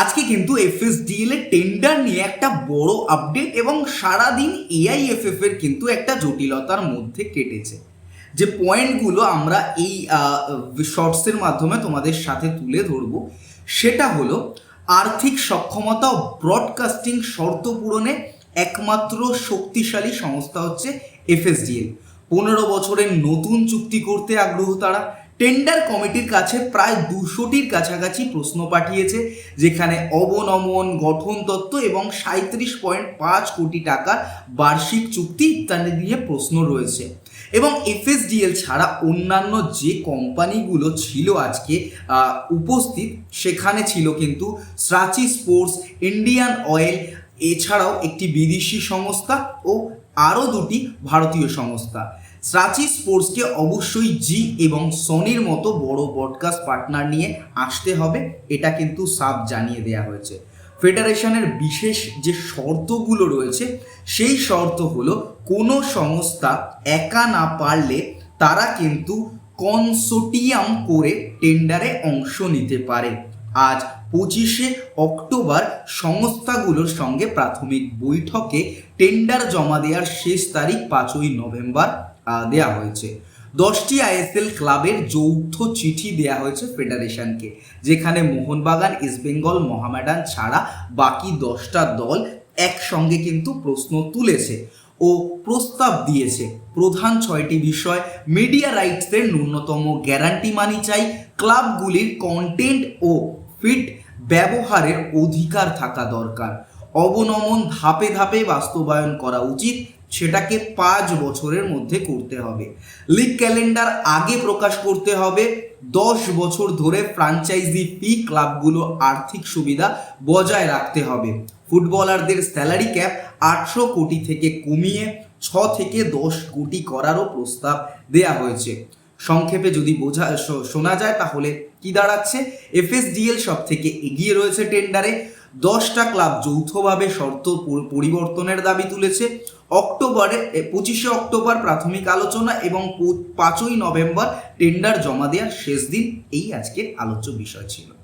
আজকে কিন্তু এফএসডিএল এর টেন্ডার নিয়ে একটা বড় আপডেট এবং সারাদিন এআইএফএফ এর কিন্তু একটা জটিলতার মধ্যে কেটেছে। যে পয়েন্টগুলো আমরা এই শর্টসের মাধ্যমে তোমাদের সাথে তুলে ধরবো, সেটা হলো আর্থিক সক্ষমতা ও ব্রডকাস্টিং শর্ত পূরণে একমাত্র শক্তিশালী সংস্থা হচ্ছে এফএসডিএল পনেরো বছরের নতুন চুক্তি করতে আগ্রহ তারা টেন্ডার কমিটির কাছে প্রায় দুশোটির কাছাকাছি প্রশ্ন পাঠিয়েছে, যেখানে অবনমন গঠনতত্ত্ব এবং সাঁত্রিশ পয়েন্ট পাঁচ কোটি টাকা বার্ষিক চুক্তি ইত্যাদি নিয়ে প্রশ্ন রয়েছে। এবং এফএসডিএল ছাড়া অন্যান্য যে কোম্পানিগুলো ছিল আজকে উপস্থিত, সেখানে ছিল কিন্তু স্রাচি স্পোর্টস ইন্ডিয়ান অয়েল এছাড়াও একটি বিদেশি সংস্থা ও আরও দুটি ভারতীয় সংস্থা। স্রাচি স্পোর্টসকে অবশ্যই জি এবং সনির মতো বড় ব্রডকাস্ট পার্টনার নিয়ে আসতে হবে, এটা কিন্তু সাব জানিয়ে দেওয়া হয়েছে। ফেডারেশনের বিশেষ যে শর্তগুলো রয়েছে, সেই শর্ত হলো কোনো সংস্থা একা না পারলে তারা কিন্তু কনসোটিয়াম করে টেন্ডারে অংশ নিতে পারে। আজ পঁচিশে অক্টোবর সংস্থাগুলোর সঙ্গে প্রাথমিক বৈঠকে টেন্ডার জমা দেওয়ার শেষ তারিখ পাঁচই নভেম্বর। দেওয়া হয়েছে। দশটি আইএসএল ক্লাবের যৌথ চিঠি দেওয়া হয়েছে ফেডারেশনকে, যেখানে মোহনবাগান ইস্টবেঙ্গল মহামেডান ছাড়া বাকি দশটা দল একসঙ্গে কিন্তু প্রশ্ন তুলেছে ও প্রস্তাব দিয়েছে। প্রধান ছয়টি বিষয় মিডিয়া রাইটসের ন্যূনতম গ্যারান্টি মানি চাই, ক্লাবগুলির কন্টেন্ট ও ফিট ব্যবহারের অধিকার থাকা দরকার। অবনমন ধাপে ধাপে বাস্তবায়ন করা উচিত সেটাকে পাঁচ বছরের মধ্যে করতে হবে। লিগ ক্যালেন্ডার আগে প্রকাশ করতে হবে। দশ বছর ধরে ফ্রাঞ্চাইজি ফি ক্লাবগুলো আর্থিক সুবিধা বজায় রাখতে হবে। ফুটবলারদের স্যালারি ক্যাপ আটশো কোটি থেকে কমিয়ে ছ থেকে দশ কোটি করারও প্রস্তাব দেয়া হয়েছে। সংক্ষেপে যদি বোঝা শোনা যায় তাহলে কি দাঁড়াচ্ছে? এফএসডিএল সব থেকে এগিয়ে রয়েছে টেন্ডারে। দশটা ক্লাব যৌথভাবে শর্ত পরিবর্তনের দাবি তুলেছে। অক্টোবরে পঁচিশে অক্টোবর প্রাথমিক আলোচনা এবং পাঁচই নভেম্বর টেন্ডার জমা দেওয়ার শেষ দিন, এই আজকের আলোচ্য বিষয় ছিল।